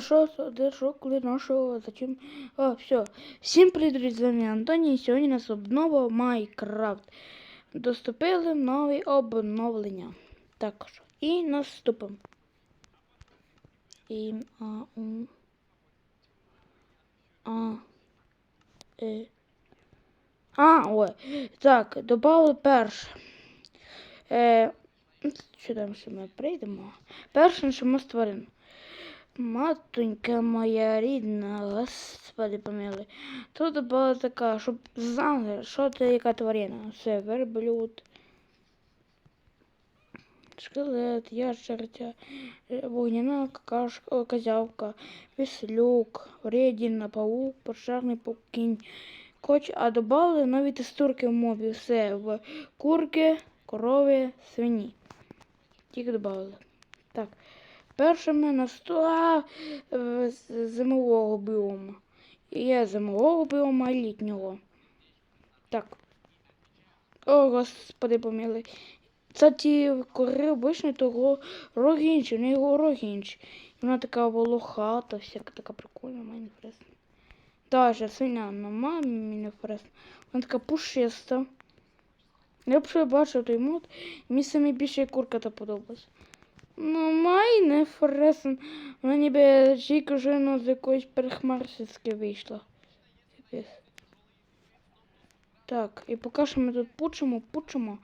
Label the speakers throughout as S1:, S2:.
S1: Що держу, коли нашого зачем. А, все. Всім привіт, з вами Антоній. Сьогодні нас обнова Майнкрафт. Доступили нові обновлення. Також. І наступимо. І а, у. А. Е. А, ой. Так, добавили перше. Е, що там що ми прийдемо? Перше, що ми створимо. Матонька моя рідна, господи помилуй. Тут була така, щоб знали, що це яка тварина. Це верблюд. Скелет, ящерця, вогняна какашка, козявка, веслюк, вредіна, паук, пожарний паукінь. Коч, а додали нові текстурки в мобі. Все в курки, корови, свині. Тільки додали. Так. Першими на стола е, з- зимового біому. Є зимового біома і літнього. Так. О, господи помилуй. Це ті кори обичні того рогінчі, не його рогінч. Вона така волохата, всяка така прикольна, мені фресно. Даже свиня на мені фресно. Вона така пушиста. Я б ще бачив той мод, мені саме більше курка та подобалась. Ну, май не фресен. Вона ніби вже ну, з якоїсь перехмарсицьки вийшла. Так, і поки що ми тут пучимо, пучимо.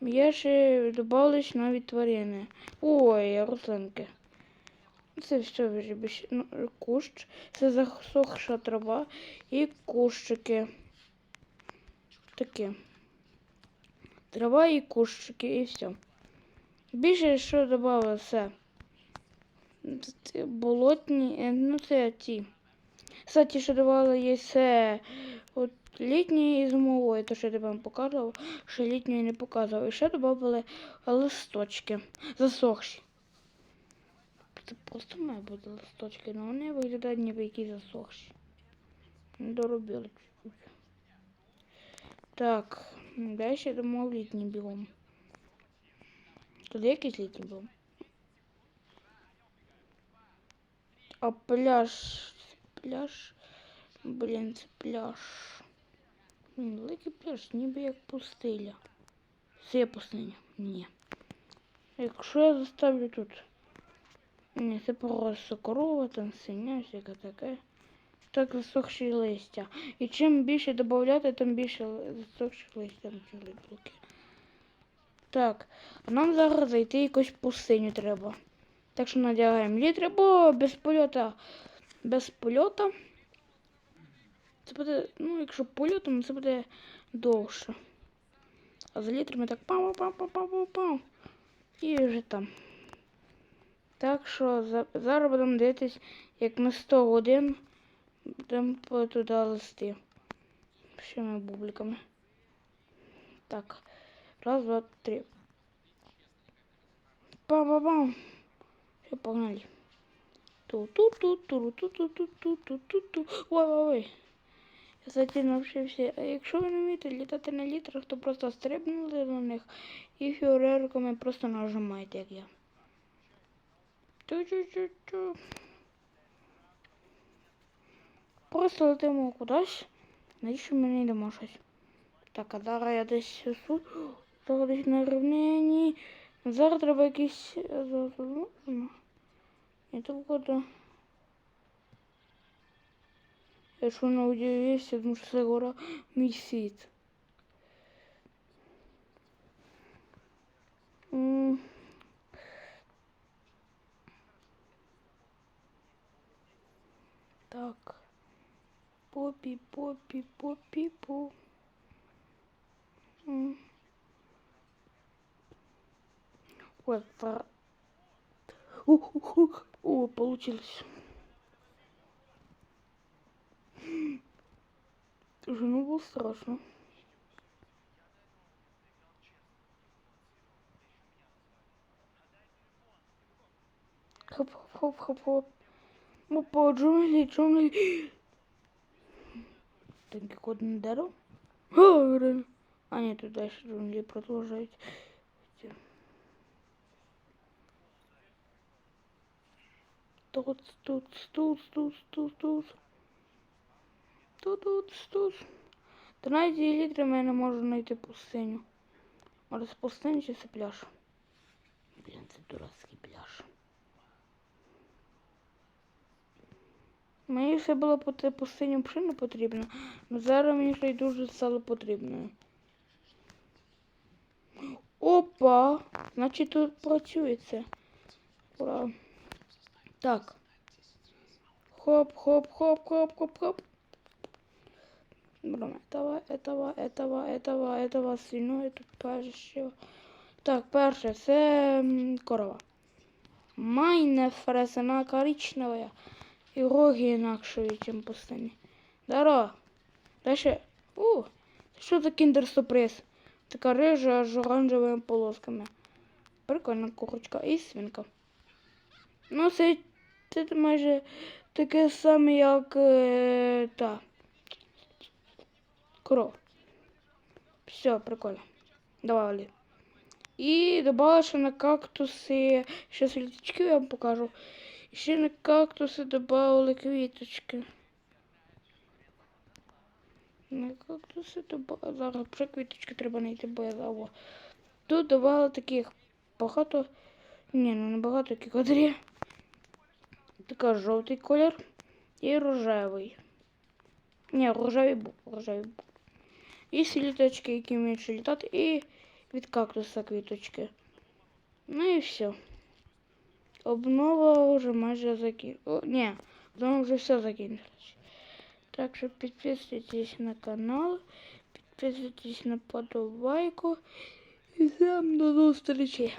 S1: Є ще додались нові тварини. Ой, рослинки. Це все вже. Ну, кущ. Це засохша трава і кущики. Такі. Трава і кущики, і все. Більше що додали все. Болотні, е, ну це ті. Кстати, що давали є це от літньої і зимової, то що я вам показував, що літньої не показував. І ще додали листочки засохші. Це просто має бути листочки, але вони виглядають ніби які засохші. Не доробили чуть-чуть. Так, далі йдемо в літній біом. Тут якийсь літній біом. А пляж. Пляж. Блін, це пляж. Блін, великий пляж, ніби як пустиля. Це пустиня? Ні. Якщо я заставлю тут. Ні, це просто корова, там свиня, всяке таке. Так засохші листя. І чим більше додати, тим більше засохших листя почали блоки. Так, а нам зараз зайти якусь пустиню треба. Так що надягаємо літри, бо без польота. Без польота. Це буде, ну, якщо польотом, це буде довше. А за літрами так пам пам пам пам пам пам І вже там. Так що за, зараз будемо дивитись, як на 100 годин будемо туди листи. Всіми бубликами. Так. Раз, два, три. Пам-пам-пам. Все, погнали. Ту-ту-ту-ту-ту-ту-ту-ту-ту-ту. Ой-ой-ой. Кстати, навчився. А якщо ви не вмієте літати на літрах, то просто стрибнули на них і фіорерками просто нажимаєте, як я. Ту-ту-ту-ту. Просто летимо кудись. Навіщо ми не йдемо щось? Так, а зараз я десь тут. Загадись на рівнині. Зараз треба якийсь... Е, ну, ну. Я тут года. Я що на удивився, тому що це гора місяць. Так. Попі, попі, попі, попі. Ой, фар... О, о, о, о, получилось. Жену было страшно. Хоп-хоп-хоп-хоп-хоп. Опа, джунгли, джунгли. Танки код на дорогу. А, нет, дальше джунгли продолжать. Тут, тут, тут, тут, тут, тут. Тут, тут, тут. Та навіть і літрами я не можу знайти пустиню. Може з пустині чи це пляж? Блін, це дурацький пляж. Мені все було по пустині взагалі потрібно. але зараз мені ще й дуже стало потрібно. Опа! Значить тут працює це. Ура. Так. Хоп, хоп, хоп, хоп, хоп, хоп. Блин, этого, этого, этого, этого, этого свиного тут перше. Так, перше, це м, корова. Майне фресена коричневая. І роги інакшої, ніж пустині. Здорово. Дальше. У, що за кіндер-сюрприз? Така рижа з оранжевими полосками. Прикольна курочка і свинка. Ну, це, це майже таке саме, як е, та. Коров. Все, прикольно. Добавили. І добавила ще на кактуси. Сейчас літочки я вам покажу. Ще на кактуси добавили квіточки. На кактуси добавили. Зараз вже квіточки треба знайти, бо я забула. Тут добавили таких багато. Ні, ну не багато таких кадрів. Така жовтий колір і рожевий. Ні, рожевий був, рожевий був. І всі літочки, які вміють ще літати, і від кактуса квіточки. Ну і все. Обнова вже майже закінчилась. Ні, обнова вже все закінчилось. Так що підписуйтесь на канал, підписуйтесь на подобайку. І всім до зустрічі.